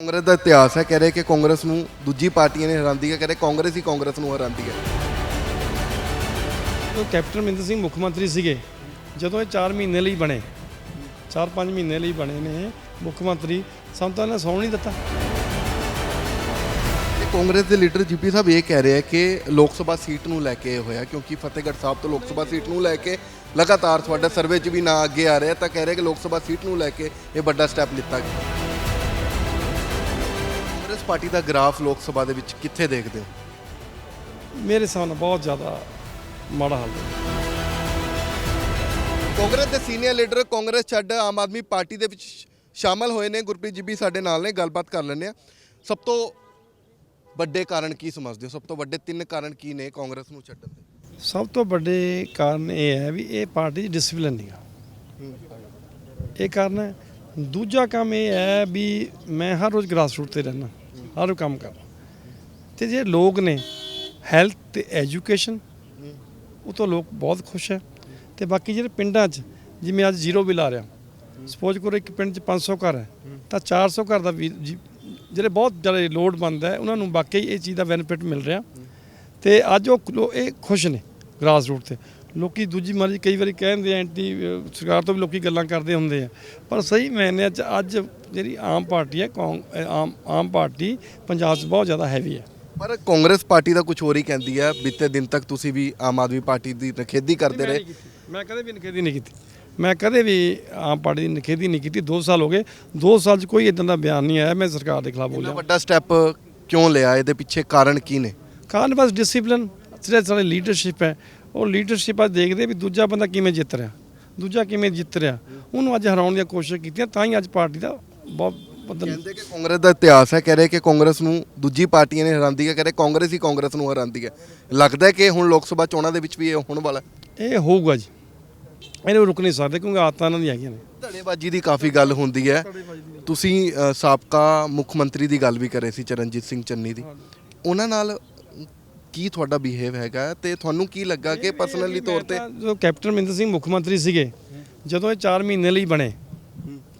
ਕਾਂਗਰਸ ਦਾ ਇਤਿਹਾਸ ਹੈ ਕਹਿ ਰਹੇ ਕਿ ਕਾਂਗਰਸ ਨੂੰ ਦੂਜੀ ਪਾਰਟੀਆਂ ਨੇ ਹਰਾਉਂਦੀ ਹੈ ਕਹਿ ਰਹੇ ਕਾਂਗਰਸ ਹੀ ਕਾਂਗਰਸ ਨੂੰ ਹਰਾਉਂਦੀ ਹੈ। ਉਹ ਕੈਪਟਨ ਅਮਰਿੰਦਰ ਸਿੰਘ ਮੁੱਖ ਮੰਤਰੀ ਸੀਗੇ ਜਦੋਂ ਇਹ 4 ਮਹੀਨੇ ਲਈ ਬਣੇ 4-5 ਮਹੀਨੇ ਲਈ ਬਣੇ ਨੇ ਮੁੱਖ ਮੰਤਰੀ ਸਾਨੂੰ ਤਾਂ ਇਹਨਾਂ ਸੌਣ ਨਹੀਂ ਦਿੱਤਾ। ਕਾਂਗਰਸ ਦੇ ਲੀਡਰ ਜੀਪੀ ਸਾਹਿਬ ਇਹ ਕਹਿ ਰਹੇ ਹੈ ਕਿ ਲੋਕ ਸਭਾ ਸੀਟ ਨੂੰ ਲੈ ਕੇ ਇਹ ਹੋਇਆ ਕਿਉਂਕਿ ਫਤਿਹਗੜ੍ਹ ਸਾਹਿਬ ਤੋਂ ਲੋਕ ਸਭਾ ਸੀਟ ਨੂੰ ਲੈ ਕੇ ਲਗਾਤਾਰ ਤੁਹਾਡਾ ਸਰਵੇ 'ਚ ਵੀ ਨਾ ਅੱਗੇ ਆ ਰਿਹਾ ਤਾਂ ਕਹਿ ਰਹੇ ਕਿ ਲੋਕ ਸਭਾ ਸੀਟ ਨੂੰ ਲੈ ਕੇ ਇਹ ਵੱਡਾ ਸਟੈਪ ਲਿੱਤਾ ਗਿਆ। ਕਾਂਗਰਸ ਪਾਰਟੀ ਦਾ ਗ੍ਰਾਫ ਲੋਕ ਸਭਾ ਦੇ ਵਿੱਚ ਕਿੱਥੇ ਦੇਖਦੇ ਹੋ? ਮੇਰੇ ਹਿਸਾਬ ਨਾਲ ਬਹੁਤ ਜ਼ਿਆਦਾ ਮਾੜਾ ਹਾਲ ਹੈ। ਕਾਂਗਰਸ ਦੇ ਸੀਨੀਅਰ ਲੀਡਰ ਕਾਂਗਰਸ ਛੱਡ ਆਮ ਆਦਮੀ ਪਾਰਟੀ ਦੇ ਵਿੱਚ ਸ਼ਾਮਲ ਹੋਏ ਨੇ। ਗੁਰਪ੍ਰੀਤ ਜੀਬੀ ਸਾਡੇ ਨਾਲ ਨੇ ਗੱਲਬਾਤ ਕਰ ਲੈਂਦੇ ਆ ਸਭ ਤੋਂ ਵੱਡੇ ਕਾਰਨ ਕੀ ਸਮਝਦੇ ਹੋ? ਸਭ ਤੋਂ ਵੱਡੇ ਤਿੰਨ ਕਾਰਨ ਕੀ ਨੇ ਕਾਂਗਰਸ ਨੂੰ ਛੱਡਣ ਦੇ? ਸਭ ਤੋਂ ਵੱਡੇ ਕਾਰਨ ਇਹ ਹੈ ਵੀ ਇਹ ਪਾਰਟੀ 'ਚ ਡਿਸਪਲਿਨ ਨਹੀਂ ਆ। ਇਹ ਕਾਰਨ ਹੈ। ਦੂਜਾ ਕੰਮ ਇਹ ਹੈ ਵੀ ਮੈਂ ਹਰ ਰੋਜ਼ ਗ੍ਰਾਸ ਰੂਟ ਤੇ ਰਹਿਣਾ ਹਰ ਕੰਮ ਕਰਦਾ ਤੇ ਜੇ ਲੋਕ ਨੇ ਹੈਲਥ ਤੇ ਐਜੂਕੇਸ਼ਨ ਉਹ ਤੋਂ ਲੋਕ ਬਹੁਤ ਖੁਸ਼ ਹੈ। ਤੇ ਬਾਕੀ ਜਿਹੜੇ ਪਿੰਡਾਂ 'ਚ, ਜਿਵੇਂ ਅੱਜ ਜ਼ੀਰੋ ਬਿੱਲ ਆ ਰਿਹਾ। ਸਪੋਜ਼ ਕਰੋ ਇੱਕ ਪਿੰਡ 'ਚ 500 ਘਰ ਹੈ, ਤਾਂ 400 ਘਰ ਦਾ ਵੀ ਜੀ- ਜਿਹੜੇ ਬਹੁਤ ਜ਼ਿਆਦਾ ਲੋਡ ਬੰਦਾ ਹੈ, ਉਹਨਾਂ ਨੂੰ ਵਾਕਈ ਇਹ ਚੀਜ਼ ਦਾ ਬੈਨੀਫਿਟ ਮਿਲ ਰਿਹਾ। ਤੇ ਅੱਜ ਉਹ ਇਹ ਖੁਸ਼ ਨੇ ਗ੍ਰਾਸ ਰੂਟ ਤੇ। ਲੋਕੀ ਦੂਜੀ ਮਰਜ਼ੀ ਕਈ ਵਾਰੀ ਕਹਿੰਦੇ ਆ ਐਂਟੀ ਸਰਕਾਰ ਤੋਂ ਵੀ ਲੋਕੀ ਗੱਲਾਂ ਕਰਦੇ ਹੁੰਦੇ ਆ। ਪਰ ਸਹੀ ਮਾਇਨਿਆਂ 'ਚ ਅੱਜ ਜਿਹੜੀ ਆਮ ਪਾਰਟੀ ਹੈ ਕੌਂ- ਆਮ ਆਮ ਪਾਰਟੀ ਪੰਜਾਬ 'ਚ ਬਹੁਤ ਜ਼ਿਆਦਾ ਹੈਵੀ ਹੈ। ਪਰ ਕਾਂਗਰਸ ਪਾਰਟੀ ਦਾ ਕੁਝ ਹੋਰ ਹੀ ਕਹਿੰਦੀ ਹੈ ਬੀਤੇ ਦਿਨ ਤੱਕ ਤੁਸੀਂ ਵੀ ਆਮ ਆਦਮੀ ਪਾਰਟੀ ਦੀ ਨਖੇਦੀ ਕਰਦੇ ਰਹੇ। ਮੈਂ ਕਦੇ ਵੀ ਨਖੇਦੀ ਨਹੀਂ ਕੀਤੀ। ਮੈਂ ਕਦੇ ਵੀ ਆਮ ਪਾਰਟੀ ਦੀ ਨਖੇਦੀ ਨਹੀਂ ਕੀਤੀ। 2 ਸਾਲ ਹੋ ਗਏ। 2 ਸਾਲ 'ਚ ਕੋਈ ਇਦਾਂ ਦਾ ਬਿਆਨ ਨਹੀਂ ਆਇਆ। ਮੈਂ ਸਰਕਾਰ ਦੇ ਖਿਲਾਫ ਇੰਨਾ ਬੋਲਿਆ ਵੱਡਾ ਸਟੈਪ ਕਿਉਂ ਲਿਆ? ਇਹਦੇ ਪਿੱਛੇ ਕਾਰਨ ਕੀ ਨੇ? ਕਾਰਨ ਬਸ ਡਿਸਪਲਿਨ ਜਿਹੜਾ ਸਾਡੇ ਲੀਡਰਸ਼ਿਪ ਹੈ ਉਹ ਲੀਡਰਸ਼ਿਪ ਅੱਜ ਦੇਖਦੇ ਵੀ ਦੂਜਾ ਬੰਦਾ ਕਿਵੇਂ ਜਿੱਤ ਰਿਹਾ। ਦੂਜਾ ਕਿਵੇਂ ਜਿੱਤ ਰਿਹਾ। ਉਹਨੂੰ ਅੱਜ ਹਰਾਉਣ ਦੀਆਂ ਕੋਸ਼ਿਸ਼ ਕੀਤੀਆਂ ਤਾਂ ਹੀ ਅੱਜ ਪਾਰਟੀ ਦਾ ਬਹੁਤ ਬਦਲ ਕਹਿੰਦੇ ਕਿ ਕਾਂਗਰਸ ਦਾ ਇਤਿਹਾਸ ਹੈ ਕਹਿ ਰਹੇ ਕਿ ਕਾਂਗਰਸ ਨੂੰ ਦੂਜੀ ਪਾਰਟੀਆਂ ਨੇ ਹਰਾਉਂਦੀ ਹੈ ਕਹਿ ਰਹੇ ਕਾਂਗਰਸ ਹੀ ਕਾਂਗਰਸ ਨੂੰ ਹਰਾਉਂਦੀ ਹੈ। ਲੱਗਦਾ ਹੈ ਕਿ ਹੁਣ ਲੋਕ ਸਭਾ ਚੋਣਾਂ ਦੇ ਵਿੱਚ ਵੀ ਇਹ ਹੋਣ ਵਾਲਾ ਹੈ? ਇਹ ਹੋਊਗਾ ਜੀ। ਇਹਨੂੰ ਰੁਕ ਨਹੀਂ ਸਕਦੇ ਕਿਉਂਕਿ ਆਦਤਾਂ ਇਹਨਾਂ ਦੀਆਂ ਹੈਗੀਆਂ ਨੇ। ਧੜੇਬਾਜ਼ੀ ਦੀ ਕਾਫੀ ਗੱਲ ਹੁੰਦੀ ਹੈ। ਤੁਸੀਂ ਅ, ਸਾਬਕਾ ਮੁੱਖ ਮੰਤਰੀ ਦੀ ਗੱਲ ਵੀ ਕਰੇ ਸੀ ਚਰਨਜੀਤ ਸਿੰਘ ਚੰਨੀ ਦੀ। ਉਹਨਾਂ ਨਾਲ ਕੀ ਤੁਹਾਡਾ ਬਿਹੇਵ ਹੈਗਾ ਤੇ ਤੁਹਾਨੂੰ ਕੀ ਲੱਗਾ ਕਿ ਪਰਸਨਲੀ ਤੌਰ ਤੇ ਮੈਂ ਤਾਂ ਕੈਪਟਨ ਅਮਰਿੰਦਰ ਸਿੰਘ ਮੁੱਖ ਮੰਤਰੀ ਸੀਗੇ ਜਦੋਂ ਇਹ 4 ਮਹੀਨੇ ਲਈ ਬਣੇ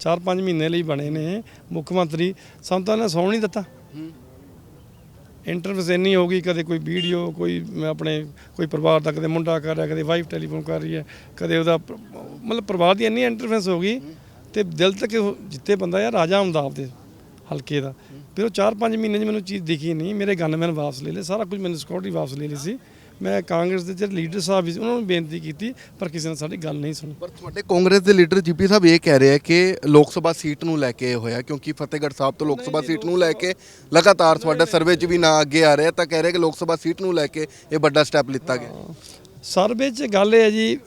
4-5 ਮਹੀਨੇ ਲਈ ਬਣੇ ਨੇ ਮੁੱਖ ਮੰਤਰੀ, ਸਾਨੂੰ ਤਾਂ ਇਹਨਾਂ ਸੌਣ ਨਹੀਂ ਦਿੱਤਾ। ਇੰਟਰਵਿਊ ਇੰਨੀ ਹੋ ਗਈ, ਕਦੇ ਕੋਈ ਵੀਡੀਓ, ਕੋਈ ਆਪਣੇ ਕੋਈ ਪਰਿਵਾਰ ਦਾ, ਕਦੇ ਮੁੰਡਾ ਕਰ ਰਿਹਾ, ਕਦੇ ਵਾਈਫ ਟੈਲੀਫੋਨ ਕਰ ਰਹੀ ਹੈ, ਕਦੇ ਉਹਦਾ ਮਤਲਬ ਪਰਿਵਾਰ ਦੀ ਇੰਨੀ ਇੰਟਰਫੇਰੈਂਸ ਹੋ ਗਈ ਤੇ ਦਿਲ ਤੱਕ ਉਹ ਜਿੱਤੇ ਬੰਦਾ ਯਾਰ, ਰਾਜਾ ਹੁੰਦਾ ਆਪਦੇ ਹਲਕੇ ਦਾ। ਫਿਰ ਉਹ 4-5 ਮਹੀਨੇ 'ਚ ਮੈਨੂੰ ਚੀਜ਼ ਦਿਖੀ ਨਹੀਂ। ਮੇਰੇ ਗਨਮੈਨ ਵਾਪਸ ਲੈ ਲਏ, ਸਾਰਾ ਕੁਝ ਮੈਨੂੰ ਸਿਕਿਉਰਿਟੀ ਵਾਪਸ ਲੈ ਲਈ ਸੀ। ਮੈਂ ਕਾਂਗਰਸ ਦੇ ਜਿਹੜੇ ਲੀਡਰ ਸਾਹਿਬ ਸੀ ਉਹਨਾਂ ਨੂੰ ਬੇਨਤੀ ਕੀਤੀ ਪਰ ਕਿਸੇ ਨੇ ਸਾਡੀ ਗੱਲ ਨਹੀਂ ਸੁਣੀ। ਪਰ ਤੁਹਾਡੇ ਕਾਂਗਰਸ ਦੇ ਲੀਡਰ ਜੀਪੀ ਸਾਹਿਬ ਇਹ ਕਹਿ ਰਹੇ ਆ ਕਿ ਲੋਕ ਸਭਾ ਸੀਟ ਨੂੰ ਲੈ ਕੇ ਇਹ ਹੋਇਆ ਕਿਉਂਕਿ ਫਤਿਹਗੜ੍ਹ ਸਾਹਿਬ ਤੋਂ ਲੋਕ ਸਭਾ ਸੀਟ ਨੂੰ ਲੈ ਕੇ ਲਗਾਤਾਰ ਤੁਹਾਡਾ ਸਰਵੇ 'ਚ ਵੀ ਨਾ ਅੱਗੇ ਆ ਰਿਹਾ ਤਾਂ ਕਹਿ ਰਹੇ ਕਿ ਲੋਕ ਸਭਾ ਸੀਟ ਨੂੰ ਲੈ ਕੇ ਇਹ ਵੱਡਾ ਸਟੈਪ ਲਿੱਤਾ ਗਿਆ। ਸਰਵੇ 'ਚ ਗੱਲ ਇਹ ਹੈ ਜੀ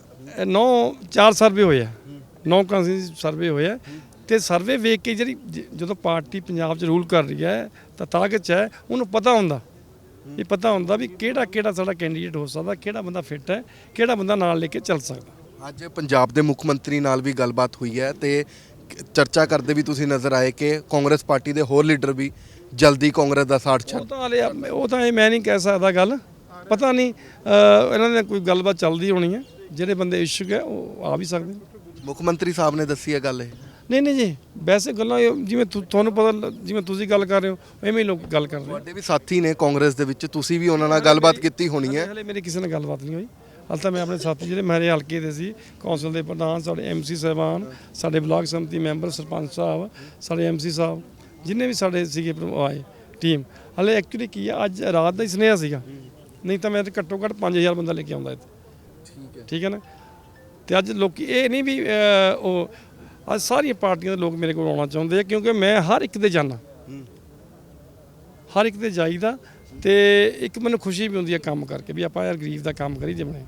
9 ਚਾਰ ਸਰਵੇ ਹੋਏ ਆ। 9 ਕਾਂਸੀ ਸਰਵੇ ਹੋਏ ਆ। ਤੇ ਸਰਵੇ ਵੇਖ ਕੇ ਜਿਹੜੀ ਜਦੋਂ ਪਾਰਟੀ ਪੰਜਾਬ 'ਚ ਰੂਲ ਕਰ ਰਹੀ ਹੈ ਤਾਂ ਤਾਕਤ 'ਚ ਹੈ ਉਹਨੂੰ ਪਤਾ ਹੁੰਦਾ। ਇਹ ਪਤਾ ਹੁੰਦਾ ਵੀ ਕਿਹੜਾ ਕਿਹੜਾ ਸਾਡਾ ਕੈਂਡੀਡੇਟ ਹੋ ਸਕਦਾ ਕਿਹੜਾ ਬੰਦਾ ਫਿੱਟ ਹੈ ਕਿਹੜਾ ਬੰਦਾ ਨਾਲ ਲੈ ਕੇ ਚੱਲ ਸਕਦਾ। ਅੱਜ ਪੰਜਾਬ ਦੇ ਮੁੱਖ ਮੰਤਰੀ ਨਾਲ ਵੀ ਗੱਲਬਾਤ ਹੋਈ ਹੈ ਤੇ ਚਰਚਾ ਕਰਦੇ ਵੀ ਤੁਸੀਂ ਨਜ਼ਰ ਆਏ ਕਿ ਕਾਂਗਰਸ ਪਾਰਟੀ ਦੇ ਹੋਰ ਲੀਡਰ ਵੀ ਜਲਦੀ ਕਾਂਗਰਸ ਦਾ ਸਾਥ ਉਹ ਛੱਡ ਤਾਂ ਹਲੇ ਉਹ ਤਾਂ ਇਹ ਮੈਂ ਨਹੀਂ ਕਹਿ ਸਕਦਾ ਗੱਲ। ਪਤਾ ਨਹੀਂ ਇਹਨਾਂ ਦੇ ਕੋਈ ਗੱਲਬਾਤ ਚੱਲਦੀ ਹੋਣੀ ਹੈ ਜਿਹੜੇ ਬੰਦੇ ਇਸ਼ੂਕ ਹੈ ਉਹ ਆ ਵੀ ਸਕਦੇ ਮੁੱਖ ਮੰਤਰੀ ਸਾਹਿਬ ਨੇ ਦੱਸੀ ਹੈ ਗੱਲ ਇਹ। ਨਹੀਂ ਨਹੀਂ ਜੀ ਵੈਸੇ ਗੱਲਾਂ ਇਹ ਜਿਵੇਂ ਤੁ- ਤੁਹਾਨੂੰ ਪਤਾ ਲ- ਜਿਵੇਂ ਤੁਸੀਂ ਗੱਲ ਕਰ ਰਹੇ ਹੋ ਐਵੇਂ ਹੀ ਲੋਕ ਗੱਲ ਕਰ ਰਹੇ ਤੁਹਾਡੇ ਵੀ ਸਾਥੀ ਨੇ ਕਾਂਗਰਸ ਦੇ ਵਿੱਚ ਤੁਸੀਂ ਵੀ ਉਹਨਾਂ ਨਾਲ ਗੱਲਬਾਤ ਕੀਤੀ ਹੋਣੀ ਹੈ। ਹਲੇ ਮੇਰੀ ਕਿਸੇ ਨਾਲ ਗੱਲਬਾਤ ਨਹੀਂ ਹੋਈ। ਹਾਲ ਤਾਂ ਮੈਂ ਆਪਣੇ ਸਾਥੀ ਜਿਹੜੇ ਮੇਰੇ ਹਲਕੇ ਦੇ ਸੀ ਕੌਂਸਲ ਦੇ ਪ੍ਰਧਾਨ ਸਾਡੇ ਐਮਸੀ ਸਾਹਿਬਾਨ ਸਾਡੇ ਬਲਾਕ ਸੰਮਤੀ ਮੈਂਬਰ ਸਰਪੰਚ ਸਾਹਿਬ ਸਾਡੇ ਐਮਸੀ ਸਾਹਿਬ ਜਿੰਨੇ ਵੀ ਸਾਡੇ ਸੀਗੇ ਪ੍ਰੋ- ਉਹ ਆਏ ਟੀਮ। ਹਲੇ ਐਕਚੁਅਲੀ ਕੀ ਆ ਅੱਜ ਰਾਤ ਦਾ ਹੀ ਸੁਨੇਹਾ ਸੀਗਾ। ਨਹੀਂ ਤਾਂ ਮੈਂ ਤਾਂ ਘੱਟੋ ਘੱਟ 5000 ਬੰਦਾ ਲੈ ਕੇ ਆਉਂਦਾ ਇੱਥੇ। ਠੀਕ ਹੈ। ਠੀਕ ਹੈ ਨਾ? ਤੇ ਅੱਜ ਲੋਕੀ ਇਹ ਨਹੀਂ ਵੀ ਅਹ, ਉਹ ਅੱਜ ਸਾਰੀਆਂ ਪਾਰਟੀਆਂ ਦੇ ਲੋਕ ਮੇਰੇ ਕੋਲ ਆਉਣਾ ਚਾਹੁੰਦੇ ਆ ਕਿਉਂਕਿ ਮੈਂ ਹਰ ਇੱਕ ਦੇ ਜਾਣਾ ਹਰ ਇੱਕ ਦੇ ਜਾਈਦਾ ਤੇ ਇੱਕ ਮੈਨੂੰ ਖੁਸ਼ੀ ਵੀ ਹੁੰਦੀ ਹੈ ਕੰਮ ਕਰਕੇ ਵੀ ਆਪਾਂ ਯਾਰ ਗਰੀਬ ਦਾ ਕੰਮ ਕਰੀ ਜਿਵੇਂ।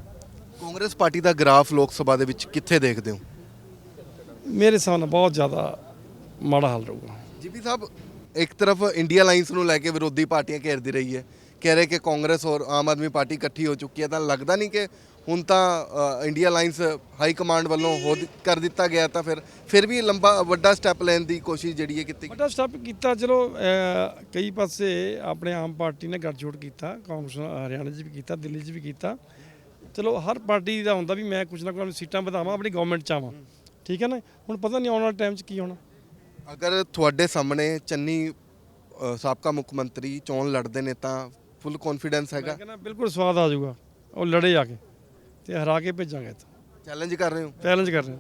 ਕਾਂਗਰਸ ਪਾਰਟੀ ਦਾ ਗ੍ਰਾਫ ਲੋਕ ਸਭਾ ਦੇ ਵਿੱਚ ਕਿੱਥੇ ਦੇਖਦੇ ਹੋ? ਮੇਰੇ ਹਿਸਾਬ ਨਾਲ ਬਹੁਤ ਜ਼ਿਆਦਾ ਮਾੜਾ ਹਾਲ ਰਹੂਗਾ। ਜੀਪੀ ਸਾਹਿਬ ਇੱਕ ਤਰਫ ਇੰਡੀਆ ਲਾਈਨਸ ਨੂੰ ਲੈ ਕੇ ਵਿਰੋਧੀ ਪਾਰਟੀਆਂ ਘੇਰਦੀ ਰਹੀ ਹੈ ਕਹਿ ਰਹੇ ਕਿ ਕਾਂਗਰਸ ਔਰ ਆਮ ਆਦਮੀ ਪਾਰਟੀ ਇਕੱਠੀ ਹੋ ਚੁੱਕੀ ਹੈ ਤਾਂ ਲੱਗਦਾ ਨਹੀਂ ਕਿ ਹੁਣ ਤਾਂ ਇੰਡੀਆ ਲਾਈਨਸ ਹਾਈ ਕਮਾਂਡ ਵੱਲੋਂ ਹੋ ਕਰ ਦਿੱਤਾ ਗਿਆ ਤਾਂ ਫਿਰ ਫਿਰ ਵੀ ਲੰਬਾ ਵੱਡਾ ਸਟੈਪ ਲੈਣ ਦੀ ਕੋਸ਼ਿਸ਼ ਜਿਹੜੀ ਹੈ ਕੀਤੀ। ਵੱਡਾ ਸਟੈਪ ਕੀਤਾ ਚਲੋ ਕਈ ਪਾਸੇ ਆਪਣੇ ਆਮ ਪਾਰਟੀ ਨੇ ਗੱਠਜੋੜ ਕੀਤਾ ਕਾਂਗਰਸ ਹਰਿਆਣਾ 'ਚ ਵੀ ਕੀਤਾ ਦਿੱਲੀ 'ਚ ਵੀ ਕੀਤਾ। ਚਲੋ ਹਰ ਪਾਰਟੀ ਦਾ ਹੁੰਦਾ ਵੀ ਮੈਂ ਕੁਝ ਨਾ ਕੁਝ ਸੀਟਾਂ ਵਧਾਵਾਂ ਆਪਣੀ ਗਵਰਨਮੈਂਟ 'ਚ ਆਵਾਂ। ਠੀਕ ਹੈ ਨਾ? ਹੁਣ ਪਤਾ ਨਹੀਂ ਆਉਣ ਵਾਲੇ ਟਾਈਮ 'ਚ ਕੀ ਹੋਣਾ। ਅਗਰ ਤੁਹਾਡੇ ਸਾਹਮਣੇ ਚੰਨੀ ਸਾਬਕਾ ਮੁੱਖ ਮੰਤਰੀ ਚੋਣ ਲੜਦੇ ਨੇ ਤਾਂ ਫੁੱਲ ਕੌਨਫੀਡੈਂਸ ਹੈਗਾ। ਮੈਂ ਕਹਿੰਦਾ ਬਿਲਕੁਲ ਸਵਾਦ ਆ ਜਾਊਗਾ ਉਹ ਲੜੇ ਆ ਕੇ। ਤੇ ਹਰਾ ਕੇ ਭੇਜਾਂਗੇ ਇੱਥੋਂ। ਚੈਲੰਜ ਕਰ ਰਹੇ ਹੋ? ਚੈਲੰਜ ਕਰ ਰਹੇ ਹਾਂ।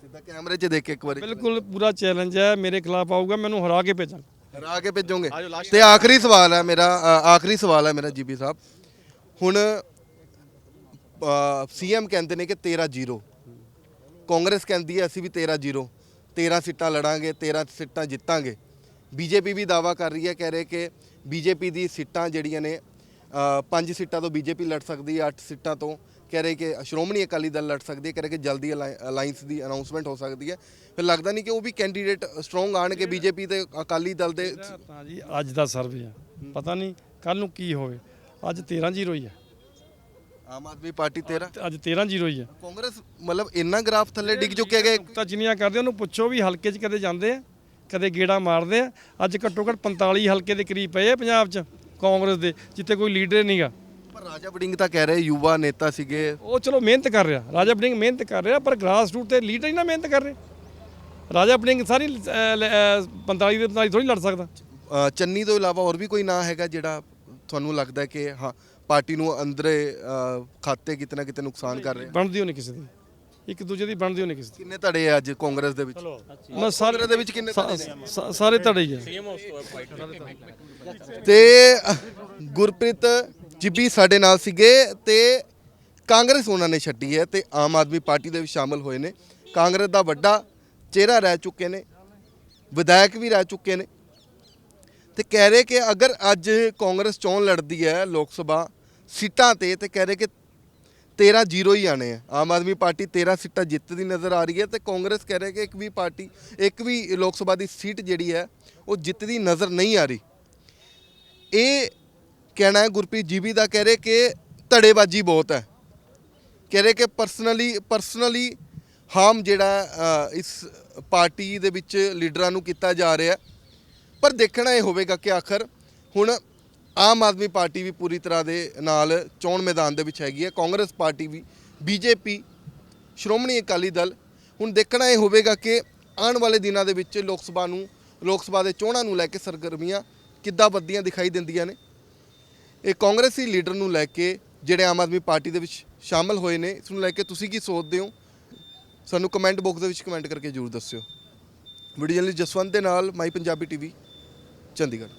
ਸਿੱਧਾ ਕੈਮਰੇ 'ਚ ਦੇਖ ਕੇ ਇੱਕ ਵਾਰੀ। ਬਿਲਕੁਲ ਪੂਰਾ ਚੈਲੰਜ ਹੈ ਮੇਰੇ ਖਿਲਾਫ ਆਊਗਾ ਮੈਨੂੰ ਹਰਾ ਕੇ ਭੇਜਾਂਗੇ। ਹਰਾ ਕੇ ਭੇਜੋਗੇ? ਤੇ ਆਖਰੀ ਸਵਾਲ ਹੈ ਮੇਰਾ ਅ, ਆਖਰੀ ਸਵਾਲ ਹੈ ਮੇਰਾ ਜੀਬੀ ਸਾਹਿਬ। ਹੁਣ ਸੀਐਮ ਕਹਿੰਦੇ ਨੇ ਕਿ 13 ਜ਼ੀਰੋ। ਕਾਂਗਰਸ ਕਹਿੰਦੀ ਹੈ ਅਸੀਂ ਵੀ 13 ਜ਼ੀਰੋ। 13 ਸੀਟਾਂ ਲੜਾਂਗੇ 13 ਸੀਟਾਂ ਜਿੱਤਾਂਗੇ। ਬੀਜੇਪੀ ਵੀ ਦਾਵਾ ਕਰ ਰਹੀ ਹੈ ਕਹਿ ਰਹੇ ਕਿ ਬੀਜੇਪੀ ਦੀ ਸੀਟਾਂ ਜਿਹੜੀਆਂ ਨੇ ਅ, ਪੰਜ ਸੀਟਾਂ ਤੋਂ ਬੀਜੇਪੀ ਲੜ ਸਕਦੀ ਹੈ 8 ਸੀਟਾਂ ਤੋਂ। ਕਹਿ ਰਹੇ ਕਿ ਸ਼੍ਰੋਮਣੀ ਅਕਾਲੀ ਦਲ ਲੜ ਸਕਦੀ ਹੈ ਕਹਿ ਰਹੇ ਕਿ ਜਲਦੀ ਅਲਾਈਅੰਸ ਦੀ ਅਨਾਉਂਸਮੈਂਟ ਹੋ ਸਕਦੀ ਹੈ। ਫਿਰ ਲੱਗਦਾ ਨਹੀਂ ਕਿ ਉਹ ਵੀ ਕੈਂਡੀਡੇਟ ਸਟਰੋਂਗ ਆਣਗੇ ਬੀਜੇਪੀ ਤੇ ਅਕਾਲੀ ਦਲ ਦੇ ਤਾਂ ਜੀ ਅੱਜ ਦਾ ਸਰਵੇ ਆ ਪਤਾ ਨਹੀਂ ਕੱਲ ਨੂੰ ਕੀ ਹੋਵੇ। ਅੱਜ 13 ਜ਼ੀਰੋ ਹੀ ਹੈ ਆਮ ਆਦਮੀ ਪਾਰਟੀ 13 ਤੇ ਅੱਜ 13 ਜ਼ੀਰੋ ਹੀ ਹੈ ਕਾਂਗਰਸ ਮਤਲਬ ਇੰਨਾ ਗ੍ਰਾਫ ਥੱਲੇ ਡਿੱਗ ਚੁੱਕਿਆ ਕਿ ਤਾਂ ਜਿੰਨੀਆਂ ਕਰਦੇ ਉਹਨੂੰ ਪੁੱਛੋ ਵੀ ਹਲਕੇ 'ਚ ਕਦੇ ਜਾਂਦੇ ਆ ਕਦੇ ਗੇੜਾ ਮਾਰਦੇ ਆ। ਅੱਜ ਘੱਟੋ ਘੱਟ 45 ਹਲਕੇ ਦੇ ਕਰੀਬ ਪਏ ਆ ਪੰਜਾਬ 'ਚ ਕਾਂਗਰਸ ਦੇ ਜਿੱਥੇ ਕੋਈ ਲੀਡਰ ਨਹੀਂਗਾ ਪਰ ਰਾਜਾ ਵੜਿੰਗ ਤਾਂ ਕਹਿ ਰਹੇ ਯੁਵਾ ਨੇਤਾ ਸੀਗੇ। ਉਹ ਚਲੋ ਮਿਹਨਤ ਕਰ ਰਿਹਾ। ਰਾਜਾ ਬੜਿੰਗ ਮਿਹਨਤ ਕਰ ਰਿਹਾ ਪਰ ਗ੍ਰਾਸ ਰੂਟ ਤੇ ਲੀਡਰ ਹੀ ਨਾ ਮਿਹਨਤ ਕਰ ਰਹੇ। ਰਾਜਾ ਬੜਿੰਗ ਸਾਰੀ ਅਹ, ਲ- ਅਹ, 45 ਦੇ 45 ਥੋੜੀ ਲੜ ਸਕਦਾ। ਅ, ਚੰਨੀ ਤੋਂ ਇਲਾਵਾ ਹੋਰ ਵੀ ਕੋਈ ਨਾਂ ਹੈਗਾ ਜਿਹੜਾ ਤੁਹਾਨੂੰ ਲੱਗਦਾ ਹੈ ਕਿ ਹਾਂ ਪਾਰਟੀ ਨੂੰ ਅੰਦਰੇ ਅ, ਖਾਤੇ ਕਿਤੇ ਨਾ ਕਿਤੇ ਨੁਕਸਾਨ ਕਰ ਰਿਹਾ? ਬਣਦੀ ਹੋਣੀ ਕਿਸੇ ਦੀ। ਇੱਕ ਦੂਜੇ ਦੀ ਬਣਦੀ ਹੋਣੀ ਕਿਸੇ ਦੀ। ਕਿੰਨੇ ਧੜੇ ਆ ਅੱਜ ਕਾਂਗਰਸ ਦੇ ਵਿੱਚ? ਮੈਂ ਸਾਰੇ ਦੇ ਵਿੱਚ ਕਿੰਨੇ ਧੜੇ ਨੇ? ਸਾ- ਸਾ- ਸਾਰੇ ਧੜੇ ਹੀ ਆ। ਤੇ ਗੁਰਪ੍ਰੀਤ ਜਿੱਬੀ ਸਾਡੇ ਨਾਲ ਸੀਗੇ ਤੇ ਕਾਂਗਰਸ ਉਹਨਾਂ ਨੇ ਛੱਡੀ ਹੈ ਤੇ ਆਮ ਆਦਮੀ ਪਾਰਟੀ ਦੇ ਵੀ ਸ਼ਾਮਲ ਹੋਏ ਨੇ। ਕਾਂਗਰਸ ਦਾ ਵੱਡਾ ਚਿਹਰਾ ਰਹਿ ਚੁੱਕੇ ਨੇ, ਵਿਧਾਇਕ ਵੀ ਰਹਿ ਚੁੱਕੇ ਨੇ। ਤੇ ਕਹਿ ਰਹੇ ਕਿ ਅਗਰ ਅੱਜ ਕਾਂਗਰਸ ਚੋਣ ਲੜਦੀ ਹੈ ਲੋਕ ਸਭਾ ਸੀਟਾਂ ਤੇ ਤੇ ਕਹਿ ਰਹੇ ਕਿ 13 ਜ਼ੀਰੋ ਹੀ ਆਣੇ ਆ। ਆਮ ਆਦਮੀ ਪਾਰਟੀ 13 ਸੀਟਾਂ ਜਿੱਤਦੀ ਨਜ਼ਰ ਆ ਰਹੀ ਹੈ ਤੇ ਕਾਂਗਰਸ ਕਹਿ ਰਿਹਾ ਕਿ ਇੱਕ ਵੀ ਪਾਰਟੀ, ਇੱਕ ਵੀ ਲੋਕ ਸਭਾ ਦੀ ਸੀਟ ਜਿਹੜੀ ਹੈ ਉਹ ਜਿੱਤਦੀ ਨਜ਼ਰ ਨਹੀਂ ਆ ਰਹੀ। ਇਹ ਕਹਿਣਾ ਹੈ, ਗੁਰਪ੍ਰੀਤ ਜੀਬੀ ਦਾ ਕਹਿ ਰਹੇ ਕਿ ਧੜੇਬਾਜ਼ੀ ਬਹੁਤ ਹੈ। ਕਹਿ ਰਹੇ ਕਿ ਪਰਸਨਲੀ ਪਰਸਨਲੀ ਹਾਰਮ ਜਿਹੜਾ ਇਸ ਪਾਰਟੀ ਦੇ ਵਿੱਚ ਲੀਡਰਾਂ ਨੂੰ ਕੀਤਾ ਜਾ ਰਿਹਾ ਪਰ ਦੇਖਣਾ ਇਹ ਹੋਵੇਗਾ ਕਿ ਆਖਰ ਹੁਣ ਆਮ ਆਦਮੀ ਪਾਰਟੀ ਵੀ ਪੂਰੀ ਤਰ੍ਹਾਂ ਦੇ ਨਾਲ ਚੋਣ ਮੈਦਾਨ ਦੇ ਵਿੱਚ ਹੈਗੀ ਹੈ। ਕਾਂਗਰਸ ਪਾਰਟੀ ਵੀ, ਬੀਜੇਪੀ, ਸ਼੍ਰੋਮਣੀ ਅਕਾਲੀ ਦਲ। ਹੁਣ ਦੇਖਣਾ ਇਹ ਹੋਵੇਗਾ ਕਿ ਆਉਣ ਵਾਲੇ ਦਿਨਾਂ ਦੇ ਵਿੱਚ ਲੋਕ ਸਭਾ ਨੂੰ, ਲੋਕ ਸਭਾ ਦੇ ਚੋਣਾਂ ਨੂੰ ਲੈ ਕੇ ਸਰਗਰਮੀਆਂ ਕਿੱਦਾਂ ਵੱਧਦੀਆਂ ਦਿਖਾਈ ਦਿੰਦੀਆਂ ਨੇ। ਇਹ ਕਾਂਗਰਸੀ ਲੀਡਰ ਨੂੰ ਲੈ ਕੇ ਜਿਹੜੇ ਆਮ ਆਦਮੀ ਪਾਰਟੀ ਦੇ ਵਿੱਚ ਸ਼ਾਮਲ ਹੋਏ ਨੇ, ਇਸ ਨੂੰ ਲੈ ਕੇ ਤੁਸੀਂ ਕੀ ਸੋਚਦੇ ਹੋ? ਸਾਨੂੰ ਕਮੈਂਟ ਬਾਕਸ ਦੇ ਵਿੱਚ ਕਮੈਂਟ ਕਰਕੇ ਜਰੂਰ ਦੱਸਿਓ। ਵੀਡੀਓ ਜਰਨਲਿਸਟ ਜਸਵੰਤ ਦੇ ਨਾਲ ਮਾਈ ਪੰਜਾਬੀ ਟੀਵੀ ਚੰਡੀਗੜ੍ਹ।